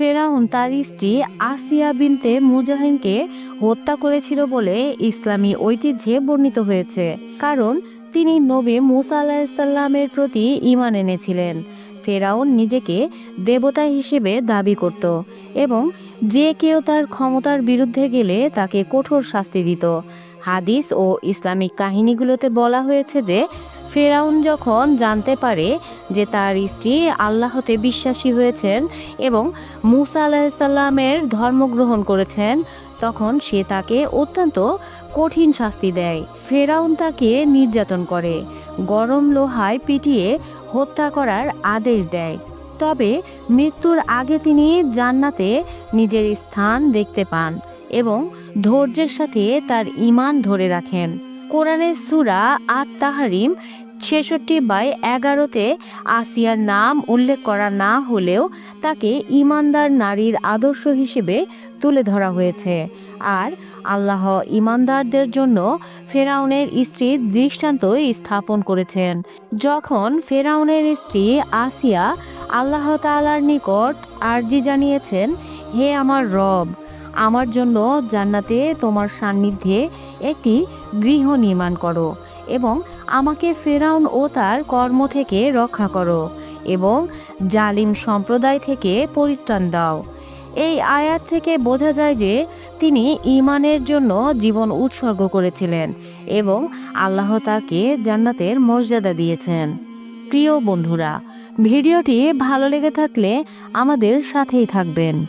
ফেরাউন তার স্ত্রী আসিয়া বিনতে মুজাহিনকে হত্যা করেছিল বলে ইসলামী ঐতিহ্যে বর্ণিত হয়েছে। কারণ তিনি নবী মুসা আলাহিসাল্লামের প্রতি ঈমান এনেছিলেন। ফেরাউন নিজেকে দেবতা হিসেবে দাবি করত এবং যে কেউ তার ক্ষমতার বিরুদ্ধে গেলে তাকে কঠোর শাস্তি দিত। হাদিস ও ইসলামিক কাহিনীগুলোতে বলা হয়েছে যে ফেরাউন যখন জানতে পারে যে তার স্ত্রী আল্লাহতে বিশ্বাসী হয়েছেন এবং মুসা আলাহিসাল্লামের ধর্মগ্রহণ করেছেন, তখন সে তাকে অত্যন্ত কঠিন শাস্তি দেয়। ফেরাউন তাকে নির্যাতন করে, গরম লোহায় পিটিয়ে হত্যা করার আদেশ দেয়। তবে মৃত্যুর আগে তিনি জান্নাতে নিজের স্থান দেখতে পান এবং ধৈর্যের সাথে তার ঈমান ধরে রাখেন। কোরআনের সুরা আত তাহারিম ছেষট্টি বাই এগারোতে আসিয়ার নাম উল্লেখ করা না হলেও তাকে ইমানদার নারীর আদর্শ হিসেবে তুলে ধরা হয়েছে। আর আল্লাহ ইমানদারদের জন্য ফেরাউনের স্ত্রীর দৃষ্টান্ত স্থাপন করেছেন। যখন ফেরাউনের স্ত্রী আসিয়া আল্লাহ তাআলার নিকট আর্জি জানিয়েছেন, হে আমার রব আমার জন্য জান্নাতে তোমার সান্নিধ্যে একটি গৃহ নির্মাণ করো এবং আমাকে ফেরাউন ও তার কর্ম থেকে রক্ষা করো এবং জালিম সম্প্রদায় থেকে পরিত্রাণ দাও। এই আয়াত থেকে বোঝা যায় যে তিনি ইমানের জন্য জীবন উৎসর্গ করেছিলেন এবং আল্লাহ তাকে জান্নাতের মর্যাদা দিয়েছেন। প্রিয় বন্ধুরা, ভিডিওটি ভালো লেগে থাকলে আমাদের সাথেই থাকবেন।